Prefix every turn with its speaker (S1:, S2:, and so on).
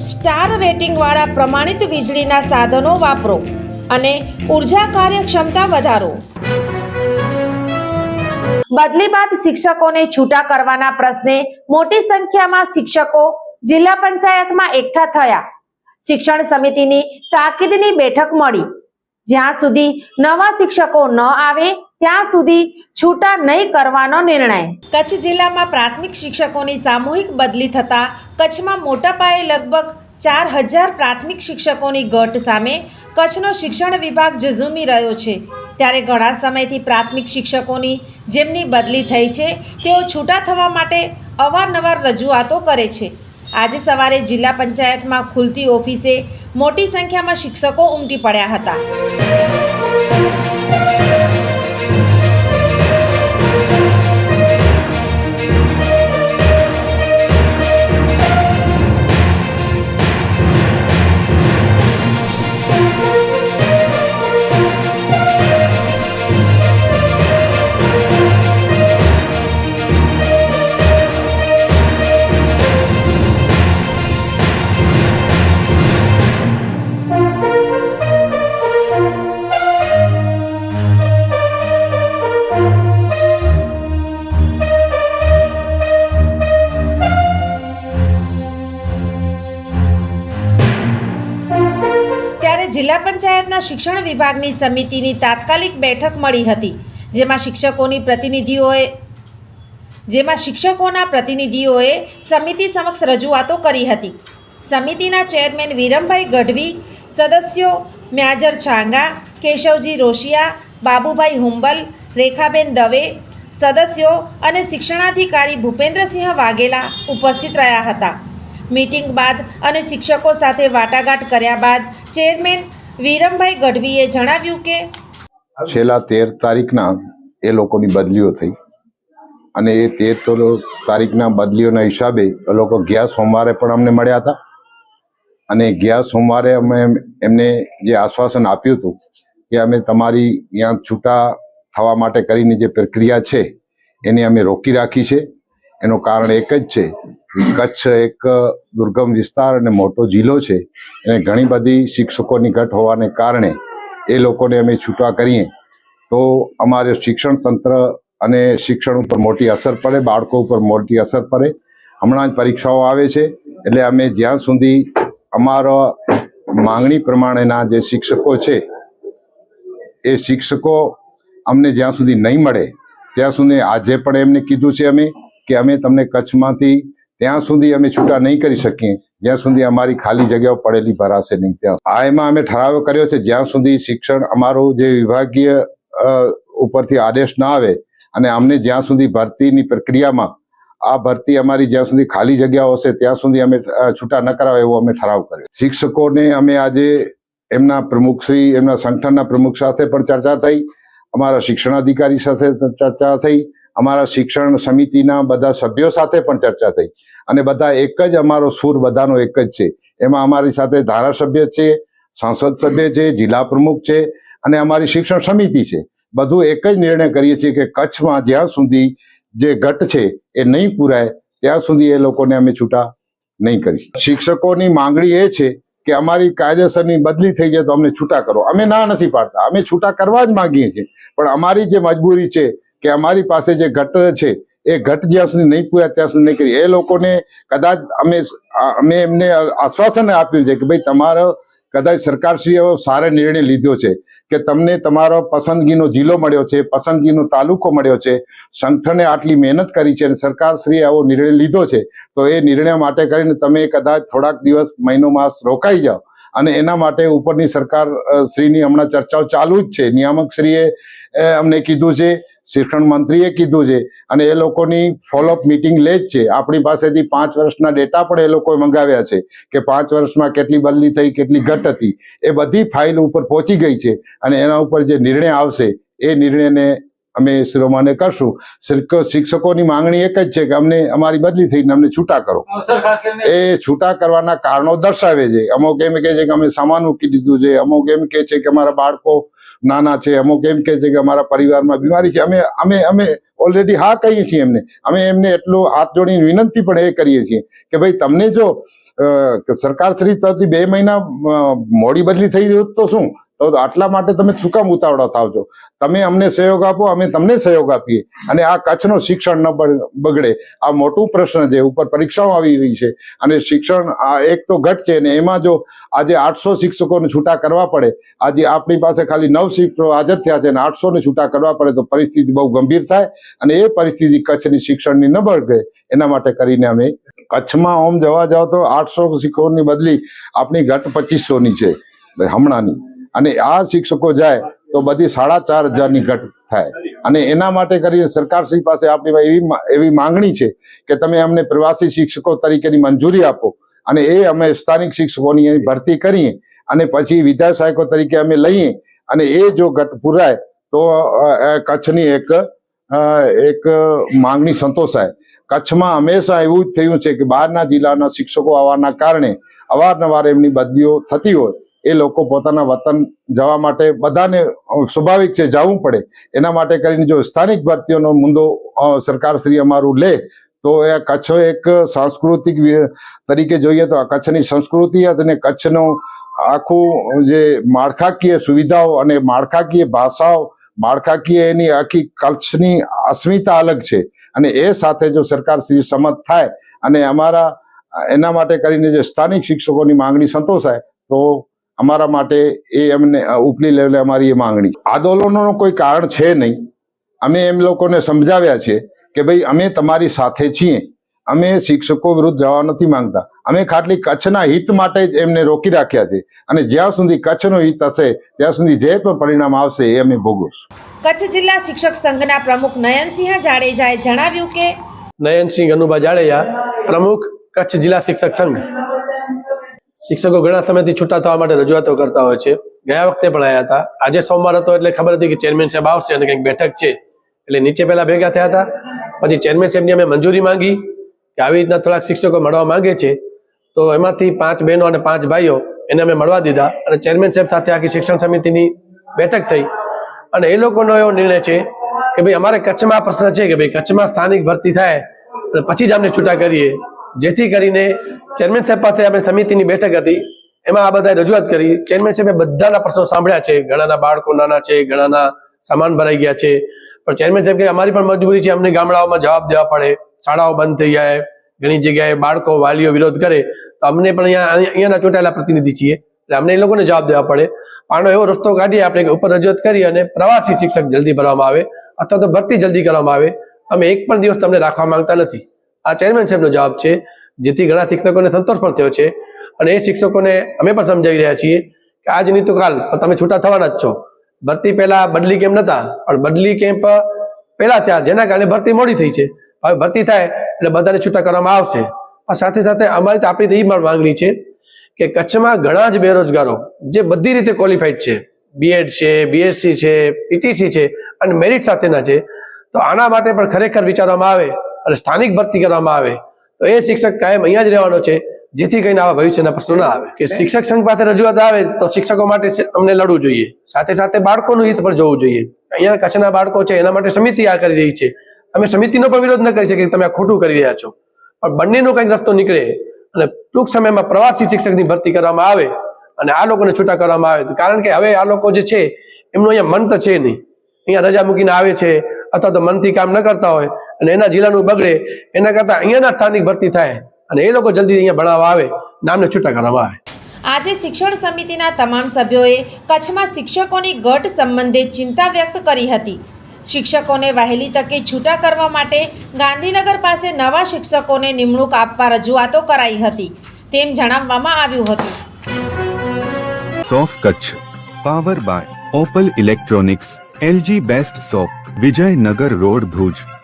S1: Star રેટિંગવાળા પ્રમાણિત વીજળીના સાધનો વાપરો અને ઊર્જા કાર્યક્ષમતા વધારો. બદલી બાદ શિક્ષકોને છૂટા કરવાના પ્રશ્ને મોટી સંખ્યામાં શિક્ષકો જિલ્લા પંચાયતમાં એકઠા થયા. શિક્ષણ સમિતિની તાકીદની બેઠક મળી. જ્યાં સુધી નવા શિક્ષકો ન આવે ત્યાં સુધી છૂટા નહીં કરવાનો નિર્ણય. કચ્છ જિલ્લામાં પ્રાથમિક શિક્ષકોની સામૂહિક બદલી થતા કચ્છમાં મોટા પાયે લગભગ ચાર હજાર પ્રાથમિક શિક્ષકોની ઘટ સામે કચ્છનો શિક્ષણ વિભાગ ઝઝૂમી રહ્યો છે. ત્યારે ઘણા સમયથી પ્રાથમિક શિક્ષકોની જેમની બદલી થઈ છે, તેઓ છૂટા થવા માટે અવારનવાર રજૂઆતો કરે છે. આજે સવારે જિલ્લા પંચાયતમાં ખુલતી ઓફિસે મોટી સંખ્યામાં શિક્ષકો ઉમટી પડ્યા હતા. જિલ્લા પંચાયતના શિક્ષણ વિભાગની સમિતિની તાત્કાલિક બેઠક મળી હતી, જેમાં શિક્ષકોની પ્રતિનિધિઓએ જેમાં શિક્ષકોના પ્રતિનિધિઓએ સમિતિ સમક્ષ રજૂઆતો કરી હતી. સમિતિના ચેરમેન વિરમભાઈ ગઢવી, સદસ્યો મ્યાજર છાંગા, કેશવજી રોશિયા, બાબુભાઈ હુંબલ, રેખાબેન દવે, સદસ્યો અને શિક્ષણાધિકારી ભૂપેન્દ્રસિંહ વાઘેલા ઉપસ્થિત રહ્યા હતા. મીટિંગ બાદ અને શિક્ષકો સાથે વાટાઘાટ કર્યા બાદ ચેરમેન વિરમભાઈ ગઢવીએ જણાવ્યું કે
S2: છેલ્લા તેર તારીખના એ લોકોની બદલીઓ થઈ. અને એ તેર તારીખના બદલીઓના હિસાબે એ લોકો ગયા સોમવારે પણ અમને મળ્યા હતા. અને ગયા સોમવારે અમે એમને જે આશ્વાસન આપ્યું હતું કે અમે તમારી ત્યાં છૂટા થવા માટે કરીને જે પ્રક્રિયા છે, એને અમે રોકી રાખી છે. એનું કારણ એક જ છે કચ્છ એક દુર્ગમ વિસ્તાર અને મોટો જિલ્લો છે. અને ઘણી બધી શિક્ષકોની ઘટ હોવાને કારણે એ લોકોને અમે છૂટા કરીએ. તો અમારે શિક્ષણ તંત્ર અને શિક્ષણ ઉપર મોટી અસર પડે, બાળકો ઉપર મોટી અસર પડે. હમણાં જ પરીક્ષાઓ આવે છે, એટલે અમે જ્યાં સુધી અમારો માંગણી પ્રમાણેના જે શિક્ષકો છે, એ શિક્ષકો અમને જ્યાં સુધી નહીં મળે, ત્યાં સુધી આજે પણ એમને કીધું છે અમે કે અમે તમને કચ્છમાંથી ત્યાં સુધી અમે છૂટા નહીં કરી શકીએ. જ્યાં સુધી અમારી ખાલી જગ્યાઓ પડેલી ભરાશે નહીં. ત્યાં આ એમાં અમે ઠરાવ કર્યો છે, જ્યાં સુધી શિક્ષણ અમારું જે વિભાગીય ઉપરથી આદેશ ના આવે અને અમને જ્યાં સુધી ભરતીની પ્રક્રિયામાં, આ ભરતી અમારી જ્યાં સુધી ખાલી જગ્યાઓ હશે, ત્યાં સુધી અમે છૂટા ન કરાવે એવો અમે ઠરાવ કર્યો શિક્ષકોને અમે આજે એમના પ્રમુખશ્રી એમના સંગઠનના પ્રમુખ સાથે પણ ચર્ચા થઈ, અમારા શિક્ષણાધિકારી સાથે ચર્ચા થઈ અમારા શિક્ષણ સમિતિના બધા સભ્યો સાથે પણ ચર્ચા થઈ. અને બધા એક જ અમારો સૂર બધાનો એક જ છે. એમાં અમારી સાથે ધારાસભ્ય છે, સાંસદ સભ્ય છે, જિલ્લા પ્રમુખ છે અને અમારી શિક્ષણ સમિતિ છે. બધું એક જ નિર્ણય કરીએ છીએ કે કચ્છમાં જ્યાં સુધી જે ઘટ છે એ નહીં પૂરાય, ત્યાં સુધી એ લોકોને અમે છૂટા નહીં કરી. શિક્ષકોની માંગણી એ છે કે અમારી કાયદેસરની બદલી થઈ જાય તો અમને છૂટા કરો. અમે ના નથી પાડતા. અમે છૂટા કરવા જ માંગીએ છીએ. પણ અમારી જે મજબૂરી છે કે અમારી પાસે જે ઘટ છે, એ ઘટ જ્યાં સુધી નહીં પૂરાય ત્યાં સુધી નહીં કરી એ લોકોને કદાચ અમે અમે એમને આશ્વાસન આપ્યું છે કે ભાઈ તમારો કદાચ સરકારશ્રીએ સારો નિર્ણય લીધો છે, કે તમને તમારો પસંદગીનો જિલ્લો મળ્યો છે, પસંદગીનો તાલુકો મળ્યો છે, સંગઠને આટલી મહેનત કરી છે અને સરકારશ્રીએ આવો નિર્ણય લીધો છે, તો એ નિર્ણય માટે કરીને તમે કદાચ થોડાક દિવસ મહિનો માસ રોકાઈ જાઓ. અને એના માટે ઉપરની સરકાર શ્રીની હમણાં ચર્ચાઓ ચાલુ જ છે. નિયામક શ્રીએ અમને કીધું છે શિક્ષણ મંત્રીએ કીધું છે અને એ લોકોની ફોલોઅપ મિટિંગ લે જ છે. આપણી પાસેથી પાંચ વર્ષના ડેટા પણ એ લોકોએ મંગાવ્યા છે કે પાંચ વર્ષમાં કેટલી બદલી થઈ, કેટલી ઘટ હતી. એ બધી ફાઇલ ઉપર પહોંચી ગઈ છે અને એના ઉપર જે નિર્ણય આવશે, એ નિર્ણયને અમે શિરોમાને કરશું. શિક્ષકો- શિક્ષકોની માંગણી એક જ છે કે અમને અમારી બદલી થઈને અમને છૂટા કરો. એ છૂટા કરવાના કારણો દર્શાવે છે. અમુક એમ કહે છે કે અમે સામાન મૂકી દીધું છે. અમુક એમ કહે છે કે અમારા બાળકો નાના છે. અમુક એમ કહે છે કે અમારા પરિવારમાં બીમારી છે. અમે અમે અમે ઓલરેડી હા કહીએ છીએ એમને. અમે એમને એટલું હાથ જોડીને વિનંતી પણ એ કરીએ છીએ કે ભાઈ તમને જો સરકારશ્રી તરફથી બે મહિના મોડી બદલી થઈ તો શું? તો આટલા માટે તમે શું કામ ઉતાવળા થાવ છો તમે અમને સહયોગ આપો, અમે તમને સહયોગ આપીએ. અને આ કચ્છનો શિક્ષણ ન બગડે. આ મોટું પ્રશ્ન છે, ઉપર પરીક્ષાઓ આવી રહી છે. અને શિક્ષણ આ એક તો ઘટ છે, ને એમાં જો આજે આઠસો શિક્ષકોને છૂટા કરવા પડે, આજે આપણી પાસે ખાલી નવ શિક્ષકો હાજર થયા છે અને આઠસોને છૂટા કરવા પડે, તો પરિસ્થિતિ બહુ ગંભીર થાય. અને એ પરિસ્થિતિ કચ્છની શિક્ષણની ન બગડે, એના માટે કરીને અમે કચ્છમાં ઓમ જવા જાવ તો આઠસો શિક્ષકોની બદલી આપણી ઘટ પચીસોની છે. હમણાંની. અને આ શિક્ષકો જાય તો બધી સાડા ચાર હજારની ઘટ થાય. અને એના માટે કરીને સરકારશ્રી પાસે આપણી એવી એવી માંગણી છે કે તમે અમને પ્રવાસી શિક્ષકો તરીકેની મંજૂરી આપો. અને એ અમે સ્થાનિક શિક્ષકોની ભરતી કરીએ અને પછી વિદ્યા સહાયકો તરીકે અમે લઈએ અને એ જો ઘટ પુરાય તો કચ્છની એક એક માંગણી સંતોષાય. કચ્છમાં હંમેશા એવું જ થયું છે કે બહારના જિલ્લાના શિક્ષકો આવવાના કારણે અવારનવાર એમની બદલીઓ થતી હોય. એ લોકો પોતાના વતન જવા માટે બધાને સ્વાભાવિક છે, જવું પડે. એના માટે કરીને જો સ્થાનિક ભારતીયોનો મુદ્દો સરકારશ્રી અમારું લે, તો એ કચ્છ એક સાંસ્કૃતિક તરીકે જોઈએ તો કચ્છની સંસ્કૃતિ અને કચ્છનો આખું જે માળખાકીય સુવિધાઓ અને માળખાકીય ભાષાઓ, માળખાકીય એની આખી કચ્છની અસ્મિતા અલગ છે. અને એ સાથે જો સરકાર શ્રી સંમત થાય અને અમારા, એના માટે કરીને જે સ્થાનિક શિક્ષકોની માંગણી સંતોષાય, તો અમારા માટે એ એમને ઉપલી લેવલે અમારી એ માંગણી. આંદોલનોનો કોઈ કારણ છે નહીં. અમે એમ લોકોને સમજાવ્યા છે કે ભાઈ અમે તમારી સાથે છીએ. અમે શિક્ષકો વિરુદ્ધ જવા નથી માંગતા. અમે ખાલી કચ્છના હિત માટે જ એમને રોકી રાખ્યા છે. અને જ્યાં સુધી કચ્છનું હિત હશે ત્યાં સુધી જે પણ પરિણામ આવશે એ અમે ભોગવશું.
S1: કચ્છ જિલ્લા શિક્ષક સંઘના પ્રમુખ નયનસિંહ જાડેજાએ જણાવ્યું કે
S3: નયનસિંહ ગનુભા જાડેજા પ્રમુખ કચ્છ જિલ્લા શિક્ષક સંઘ. શિક્ષકો ઘણા સમયથી છૂટા થવા માટે રજૂઆતો કરતા હોય છે. ગયા વખતે પણ આવ્યા હતા. આજે સોમવાર હતો એટલે ખબર હતી કે ચેરમેન સાહેબ આવશે અને કંઈક બેઠક છે. એટલે નીચે પહેલા ભેગા થયા હતા. પછી ચેરમેન સાહેબની અમે મંજૂરી માંગી કે આવી રીતના થોડાક શિક્ષકો મળવા માંગે છે. તો એમાંથી પાંચ બહેનો અને પાંચ ભાઈઓ એને અમે મળવા દીધા અને ચેરમેન સાહેબ સાથે આખી શિક્ષણ સમિતિની બેઠક થઈ. અને એ લોકોનો એવો નિર્ણય છે કે ભાઈ અમારે કચ્છમાં પ્રશ્ન છે કે ભાઈ કચ્છમાં સ્થાનિક ભરતી થાય અને પછી જ અમને છૂટા કરીએ. જેથી કરીને ચેરમેન સાહેબ પાસે આપણે સમિતિની બેઠક હતી. એમાં આ બધાએ રજૂઆત કરી. ચેરમેન સાહેબે બધાના પ્રશ્નો સાંભળ્યા છે. ઘણાના બાળકો નાના છે, ઘણાના સામાન ભરાઈ ગયા છે. પણ ચેરમેન સાહેબ કે અમારી પણ મજબૂરી છે, અમને ગામડાઓમાં જવાબ દેવા પડે. શાળાઓ બંધ થઈ જાય, ઘણી જગ્યાએ બાળકો, વાલીઓ વિરોધ કરે. તો અમને પણ અહીંયા અહીંયાના ચૂંટાયેલા પ્રતિનિધિ છીએ. એટલે અમને એ લોકોને જવાબ દેવા પડે. આનો એવો રસ્તો કાઢીએ, આપણે ઉપર રજૂઆત કરી અને પ્રવાસી શિક્ષક જલ્દી ભરવામાં આવે અથવા તો ભરતી જલ્દી કરવામાં આવે. અમે એક પણ દિવસ તમને રાખવા માંગતા નથી. આ ચેરમેન જવાબ છે, જેથી ઘણા શિક્ષકોને સંતોષ પણ થયો છે. અને એ શિક્ષકોને અમે પણ સમજાવી રહ્યા છીએ કે આજ નહીં તો કાલ તમે છૂટા થવાના જ છો. ભરતી પહેલા બદલી કેમ્પ નતા? પણ બદલી કેમ્પ પહેલા થયા, જેના કારણે ભરતી મોડી થઈ છે. હવે ભરતી થાય એટલે બધાને છૂટા કરવામાં આવશે. પણ સાથે સાથે અમારી તો આપણી તો એ પણ માંગણી છે કે કચ્છમાં ઘણા જ બેરોજગારો, જે બધી રીતે ક્વોલિફાઈડ છે બીએડ છે બીએસસી છે પીટીસી છે અને મેરિટ સાથેના છે, તો આના માટે પણ ખરેખર વિચારવામાં આવે અને સ્થાનિક ભરતી કરવામાં આવે, તો એ શિક્ષક કાયમ અહીંયા જ રહેવાનો છે, જેથી કરીને આવા ભવિષ્યના પ્રશ્નો ના આવે. કે શિક્ષક સંઘ પાસે રજૂઆત આવે, તો શિક્ષકો માટે અમને લડવું જોઈએ. સાથે સાથે બાળકોનું હિત પણ જોવું જોઈએ. અહીંયા કચ્છના બાળકો છે, એના માટે સમિતિ આ કરી રહી છે. અમે સમિતિનો પણ વિરોધ ન કરી શકીએ તમે આ ખોટું કરી રહ્યા છો. પણ બંનેનો કંઈક રસ્તો નીકળે અને ટૂંક સમયમાં પ્રવાસી શિક્ષકની ભરતી કરવામાં આવે અને આ લોકોને છૂટા કરવામાં આવે. કારણ કે હવે આ લોકો જે છે, એમનું અહીંયા મન તો છે નહીં. અહીંયા રજા મૂકીને આવે છે, અથવા તો મનથી કામ ન કરતા હોય અને એના જિલ્લાનું બગડે એના કરતાં અહીંયાના સ્થાનિક ભરતી થાય અને એ લોકો જલ્દી અહીંયા ભણાવવા આવે નામને છૂટા કરવામાં આવે.
S1: આજે શિક્ષણ સમિતિના તમામ સભ્યોએ કચ્છમાં શિક્ષકોની ઘટ સંબંધે ચિંતા વ્યક્ત કરી હતી. શિક્ષકોને વહેલી તકે છૂટા કરવા માટે ગાંધીનગર પાસે નવા શિક્ષકોને નિમણૂક આપવા રજૂઆતો કરાઈ હતી. તેમ જણાવવામાં આવ્યું હતું.
S4: સોફ Kutch power by Opal electronics
S5: LG best shop Vijaynagar road Bhuj.